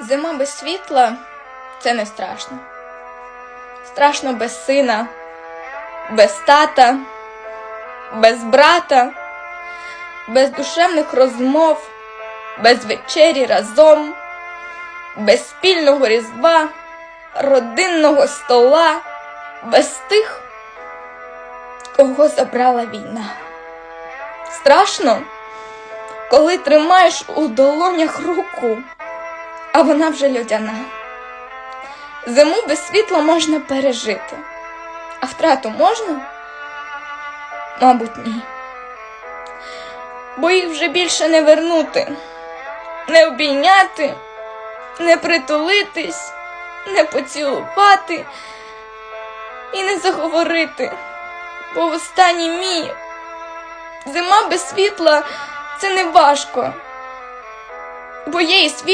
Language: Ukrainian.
Зима без світла це не страшно. Страшно без сина, без тата, без брата, без душевних розмов, без вечері разом, без спільного різдва, родинного стола, без тих, кого забрала війна. Страшно, коли тримаєш у долонях руку, а вона вже льодяна. Зиму без світла можна пережити, а втрату можна? Мабуть, ні. Бо їх вже більше не вернути, не обійняти, не притулитись, не поцілувати і не заговорити. Бо в останній мій зима без світла це не важко, бо є і свіч.